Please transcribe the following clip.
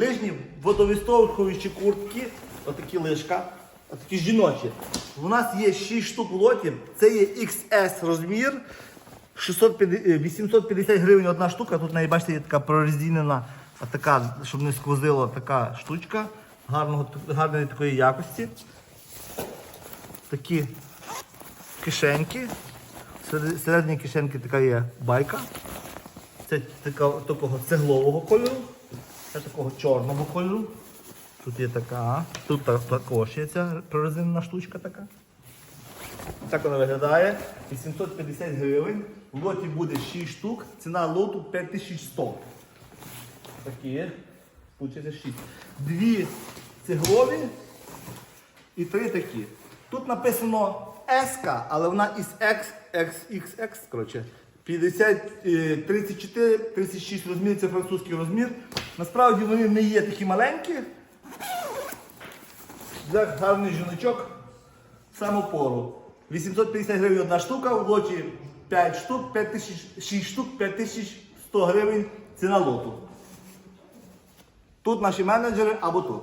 Лижні водовістовхуючі куртки, отакі лишка, отакі жіночі. У нас є 6 штук в лоті, це є XS розмір. 650, е, 850 гривень одна штука. Тут бачите, є така прорезинена, така, щоб не сквозило, така штучка гарного, гарної такої якості. Такі кишеньки. Серед- Всередині кишеньки така є байка. Це такого цеглового кольору. Це такого чорного кольору. Тут є така. Тут також є ця прорезинена штучка така. Так вона виглядає. 850 гривень. В лоті буде 6 штук. Ціна лоту 5100. Такі. Получиться 6. Дві цеглові і три такі. Тут написано S, але вона із X, коротше. 50, е, 34, 36 розмір, це французький розмір. Насправді вони не є такі маленькі. Це гарний жіночок самопору. 850 гривень одна штука, в лоті 5 штук, 5 тисяч, 6 штук, 5100 гривень ціна лоту. Тут наші менеджери або тут.